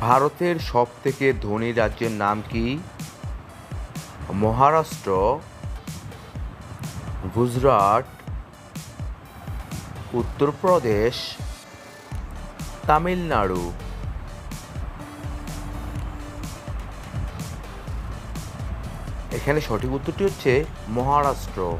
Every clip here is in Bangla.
ভারতের সবথেকে ধনী রাজ্যের নাম কি? মহারাষ্ট্র, গুজরাট, উত্তরপ্রদেশ, তামিলনাড়ু। এখানে সঠিক উত্তরটি হচ্ছে মহারাষ্ট্র।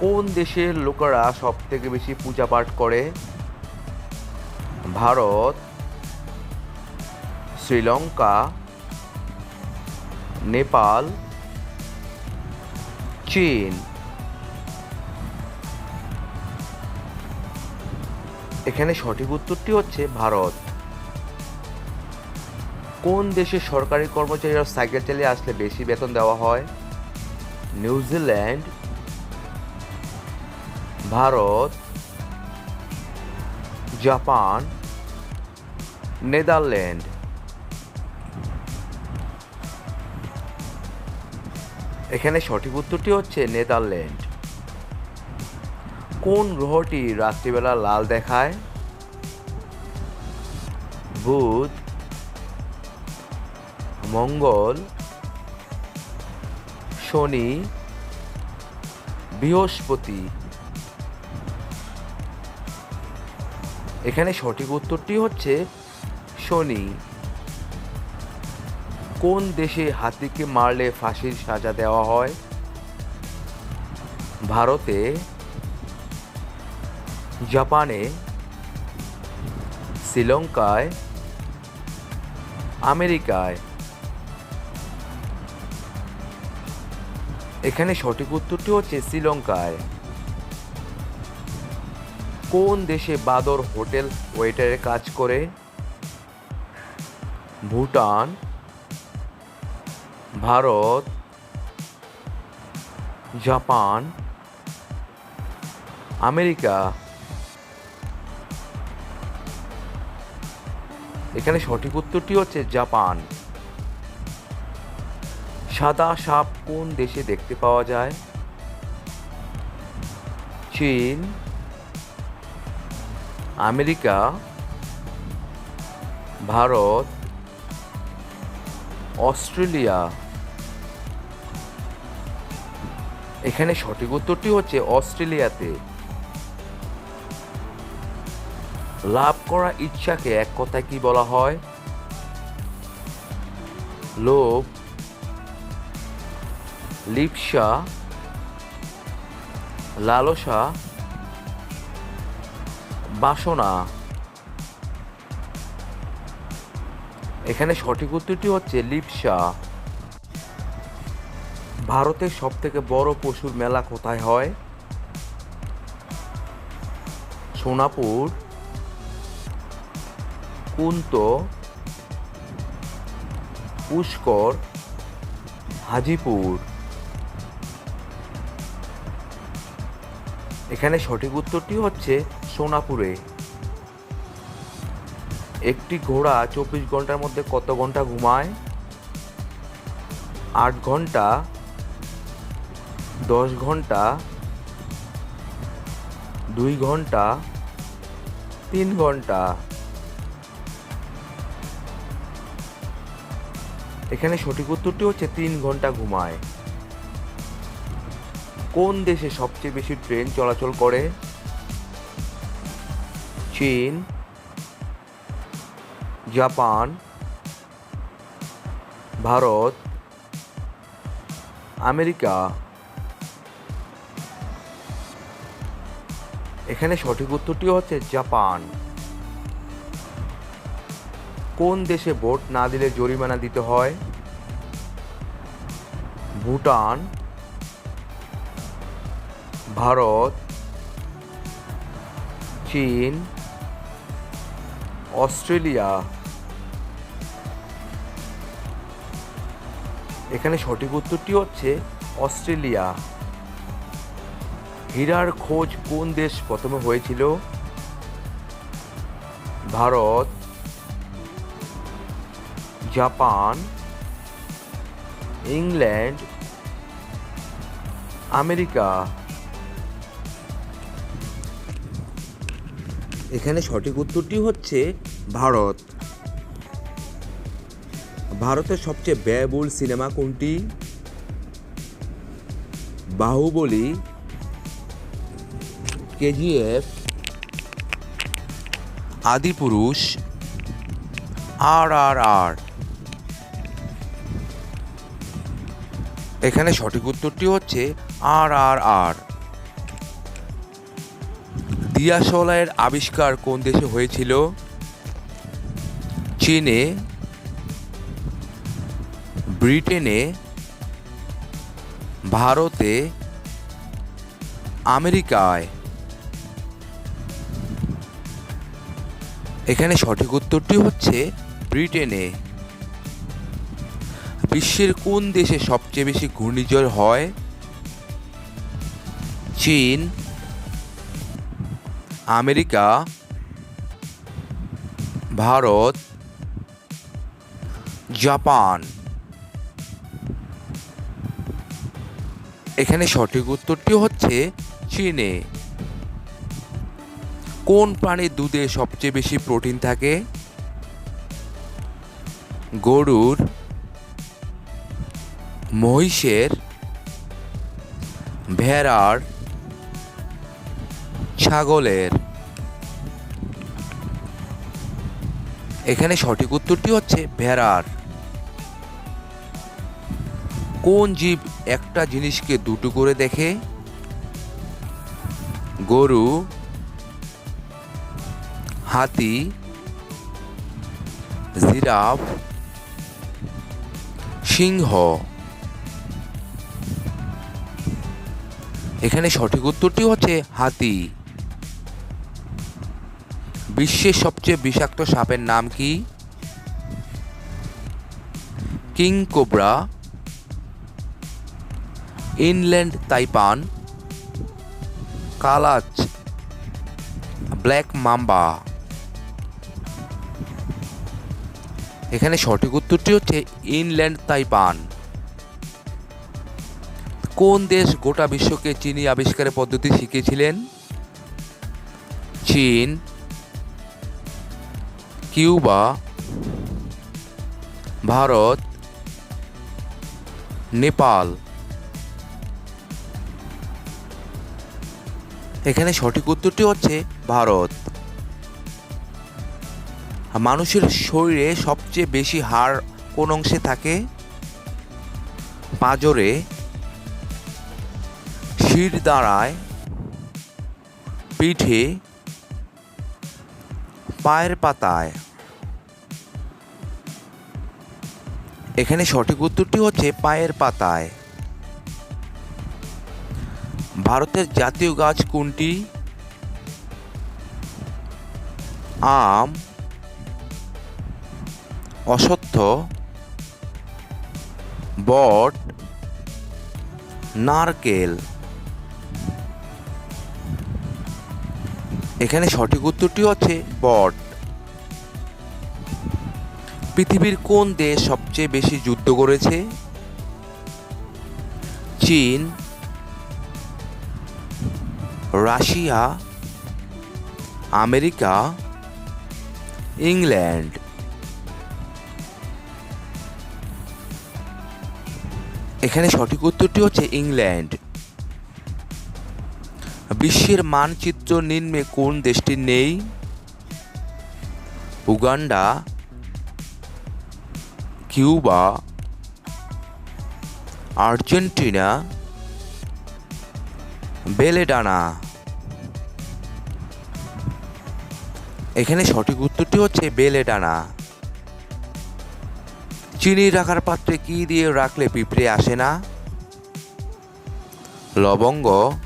কোন দেশের লোকেরা সব থেকে বেশি পূজা পাঠ করে? ভারত শ্রীলঙ্কা নেপাল চীন এখানে সঠিক উত্তরটি হচ্ছে ভারত। কোন দেশের সরকারি কর্মচারীরা সাইকেল চালিয়ে আসলে বেশি বেতন দেওয়া হয়? New Zealand Bharat, Japan, Netherland. এখানে সঠিক উত্তরটি হচ্ছে নেদারল্যান্ড। কোন গ্রহটি রাত্রিবেলা লাল দেখায়? বুধ, মঙ্গল, শনি, বৃহস্পতি। এখানে সঠিক উত্তরটি হচ্ছে শনি। কোন দেশে হাতিকে মারলে ফাঁসির সাজা দেওয়া হয়? ভারতে, জাপানে, শ্রীলঙ্কায়, আমেরিকায়। এখানে সঠিক উত্তরটি হচ্ছে শ্রীলঙ্কায়। কোন দেশে বাদর হোটেল ওয়েটারে কাজ করে? Bhutan Bharat, Japan, America. এখানে সঠিক উত্তরটি হচ্ছে জাপান। সাদা সাপ কোন দেশে দেখতে পাওয়া যায়? চীন, আমেরিকা, ভারত, অস্ট্রেলিয়া। এখানে সঠিক উত্তরটি হচ্ছে অস্ট্রেলিয়াতে। লাভ করা ইচ্ছাকে এক কথায় কি বলা হয়? লোভ, লিপসা, লালসা, বাসনা। এখানে সঠিক উত্তরটি হচ্ছে লিপসা। ভারতের সব থেকে বড় পশুর মেলা কোথায় হয়? সোনাপুর, কুন্ত, পুষ্কর, হাজিপুর। এখানে সঠিক উত্তরটি হচ্ছে সোনাপুরে। একটি ঘোড়া চব্বিশ ঘণ্টার মধ্যে কত ঘণ্টা ঘুমায়? আট ঘণ্টা দশ ঘণ্টা, দুই ঘণ্টা, তিন ঘণ্টা। এখানে সঠিক উত্তরটি হচ্ছে তিন ঘণ্টা ঘুমায়। কোন দেশে সবচেয়ে বেশি ট্রেন চলাচল করে? চীন, জাপান, ভারত, আমেরিকা। এখানে সঠিক উত্তরটি হচ্ছে জাপান। কোন দেশে ভোট না দিলে জরিমানা দিতে হয়? ভুটান। ভারত। চীন। অস্ট্রেলিয়া। এখানে সঠিক উত্তরটি হচ্ছে অস্ট্রেলিয়া। হীরার খোঁজ কোন দেশ প্রথমে হয়েছিল? Bharat, Japan, England, America. এখানে সঠিক উত্তরটি হচ্ছে ভারত। ভারতের সবচেয়ে ব্যয়বহুল সিনেমা কোনটি? বাহুবলী কেজিএফ আদিপুরুষ আর আর আর এখানে সঠিক উত্তরটি হচ্ছে আর আর আর দিয়াশলাইয়ের আবিষ্কার কোন দেশে হয়েছিল? চীনে, ব্রিটেনে, ভারতে, আমেরিকায়। এখানে সঠিক উত্তরটি হচ্ছে ব্রিটেনে। বিশ্বের কোন দেশে সবচেয়ে বেশি ঘূর্ণিঝড় হয়? চীন, আমেরিকা, ভারত, জাপান। এখানে সঠিক উত্তরটি হচ্ছে চীনে। কোন প্রাণীর দুধে সবচেয়ে বেশি প্রোটিন থাকে? গরুর, মহিষের, ভেড়ার, ছাগলের। এখানে সঠিক উত্তরটি হচ্ছে ভেড়ার। কোন জীব একটা জিনিসকে দুটো করে দেখে? গরু হাতি, জিরাফ, সিংহ। এখানে সঠিক উত্তরটি হচ্ছে হাতি। বিশ্বের সবচেয়ে বিষাক্ত সাপের নাম কি? কিং কোবরা, ইনল্যান্ড তাইপান, কালাচ, ব্ল্যাক মাম্বা। এখানে সঠিক উত্তরটি হচ্ছে ইনল্যান্ড তাইপান। কোন দেশ গোটা বিশ্বকে চিনি আবিষ্কারের পদ্ধতি শিখিয়েছিলেন? চীন, কিউবা, ভারত, নেপাল। এখানে সঠিক উত্তরটি হচ্ছে ভারত। মানুষের শরীরে সবচেয়ে বেশি হাড় কোন অংশে থাকে? পাঁজরে, শির দাঁড়ায় পিঠে, পায়ের পাতায়। এখানে সঠিক উত্তরটি হচ্ছে পায়ের পাতায়। ভারতের জাতীয় গাছ কোনটি? আম অসত্য, বট, নারকেল। এখানে সঠিক উত্তরটি হচ্ছে বট। পৃথিবীর কোন দেশ সবচেয়ে বেশি যুদ্ধ করেছে? চীন, রাশিয়া, আমেরিকা, ইংল্যান্ড। এখানে সঠিক উত্তরটি হচ্ছে ইংল্যান্ড। বিশ্বের মানচিত্র নিম্নে কোন দেশটি নেই? উগান্ডা, কিউবা, আর্জেন্টিনা, বেলেডানা। এখানে সঠিক উত্তরটি হচ্ছে বেলেডানা। চিনি রাখার পাত্রে কি দিয়ে রাখলে পিঁপড়ে আসে না? লবঙ্গ,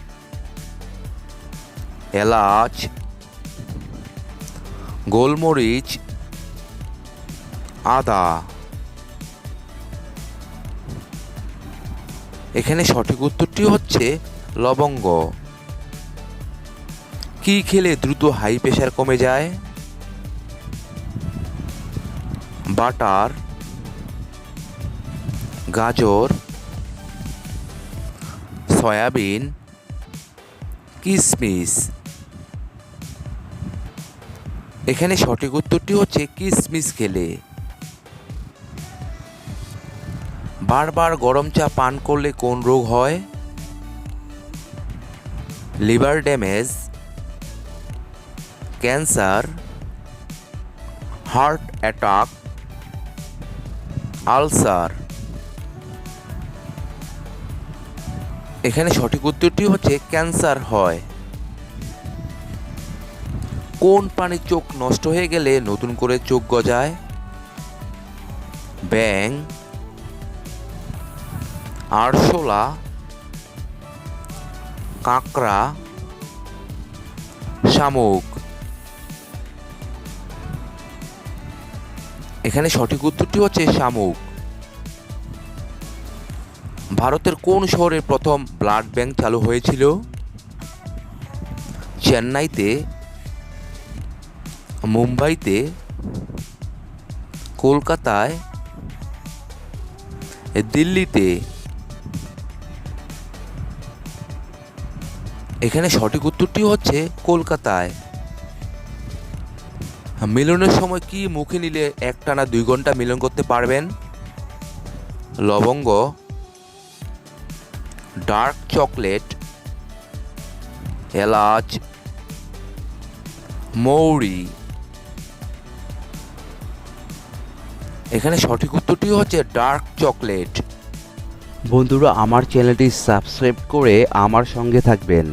এলাচ, গোলমরিচ, আদা। এখানে সঠিক উত্তরটি হচ্ছে লবঙ্গ। কি খেলে দ্রুত হাই প্রেশার কমে যায়? বাটার গাজর, সয়াবিন কিশমিশ এখানে সঠিক উত্তরটি হচ্ছে কিশমিশ খেলে। বারবার গরম চা পান করলে কোন রোগ হয়? Liver damage, cancer, heart attack, ulcer. এখানে সঠিক উত্তরটি হচ্ছে ক্যান্সার হয়। কোন প্রাণীর চোখ নষ্ট হয়ে গেলে নতুন করে চোখ গজায়? ব্যাং আরশোলা, কাঁকড়া, শামুক। এখানে সঠিক উত্তরটি হচ্ছে শামুক। ভারতের কোন শহরে প্রথম ব্লাড ব্যাংক চালু হয়েছিল? চেন্নাইতে, মুম্বাইতে, কলকাতায়, দিল্লিতে। এখানে সঠিক উত্তরটি হচ্ছে কলকাতায়। মিলনের সময় কি মুখে নিলে একটানা দুই ঘণ্টা মিলন করতে পারবেন? লবঙ্গ ডার্ক চকলেট, এলাচ, মৌরি। এখানে সঠিক উত্তরটি হচ্ছে ডার্ক চকলেট। বন্ধুরা, আমার চ্যানেলটি সাবস্ক্রাইব করে আমার সঙ্গে থাকবেন।